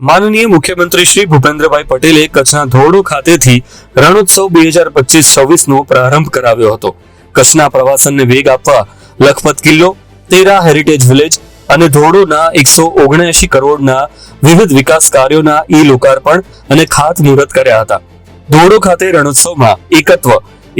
માનનીય મુખ્યમંત્રી શ્રી ભૂપેન્દ્રભાઈ પટેલે કચ્છના ધોરડો ખાતેથી રણોત્સવ બે હજાર પચીસ છવ્વીસનો પ્રારંભ કરાવ્યો હતો. કચ્છના પ્રવાસનને વેગ આપવા લખપત કિલ્લો, તેરા હેરિટેજ વિલેજ અને ધોરડોના એકસો ઓગણએંશી કરોડના વિવિધ વિકાસ કાર્યોના ઈ લોકાર્પણ અને ખાતમુહૂર્ત કર્યા હતા. ધોરડો ખાતે રણોત્સવમાં એકત્વ,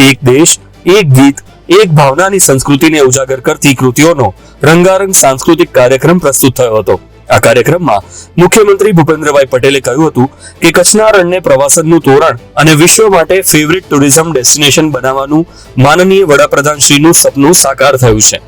એક દેશ, એક ગીત, એક ભાવનાની સંસ્કૃતિને ઉજાગર કરતી કૃતિઓનો રંગારંગ સાંસ્કૃતિક કાર્યક્રમ પ્રસ્તુત થયો હતો. આ કાર્યક્રમમાં મુખ્યમંત્રી ભૂપેન્દ્રભાઈ પટેલે કહ્યું હતું કે કચ્છના રણને પ્રવાસનનું તોરણ અને વિશ્વ માટે ફેવરિટ ટુરિઝમ ડેસ્ટિનેશન બનાવવાનું માનનીય વડાપ્રધાનશ્રીનું સપનું સાકાર થયું છે.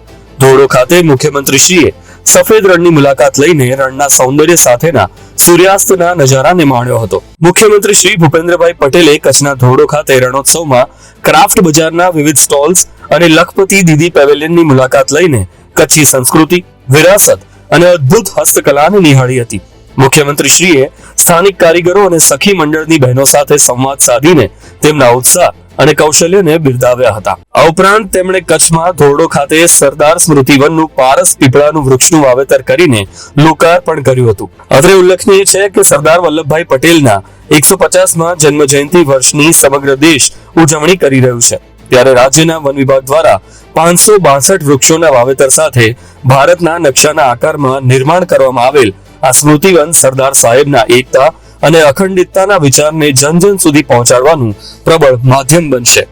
ધોરડો ખાતે મુખ્યમંત્રીશ્રીએ સફેદ રણની મુલાકાત લઈને રણના સૌંદર્ય સાથેના સૂર્યાસ્તના નજારાને માણ્યો હતો. મુખ્યમંત્રી શ્રી ભૂપેન્દ્રભાઈ પટેલે કચ્છના ધોરડો ખાતે રણોત્સવમાં ક્રાફ્ટ બજારના વિવિધ સ્ટોલ્સ અને લખપતિ દીદી પેવેલિયનની મુલાકાત લઈને કચ્છી સંસ્કૃતિ, વિરાસત અને અદ્ભુત હસ્તકલાને નિહાળી હતી. મુખ્યમંત્રીશ્રીએ સ્થાનિક કારીગરો અને સખી મંડળની બહેનો સાથે સંવાદ સાધીને તેમના ઉત્સાહ અને કૌશલ્યને બિરદાવ્યા હતા. આ ઉપરાંત તેમણે કચ્છમાં ધોરડો ખાતે સરદાર સ્મૃતિવનનું પારસ પીપળાનું વૃક્ષનું વાવેતર કરીને લોકાર્પણ કર્યું હતું. અત્રે ઉલ્લેખનીય છે કે સરદાર વલ્લભભાઈ પટેલના એકસો પચાસમાં જન્મ જયંતિ વર્ષની સમગ્ર દેશ ઉજવણી કરી રહ્યું છે. ત્યારે રાજ્યના વન વિભાગ દ્વારા પાંચસો બાસઠ વૃક્ષોના વાવેતર સાથે ભારતના નકશાના આકારમાં નિર્માણ કરવામાં આવેલ આ સ્મૃતિવન સરદાર સાહેબના એકતા અને અખંડિતતાના વિચારને જન જન સુધી પહોંચાડવાનું પ્રબળ માધ્યમ બનશે.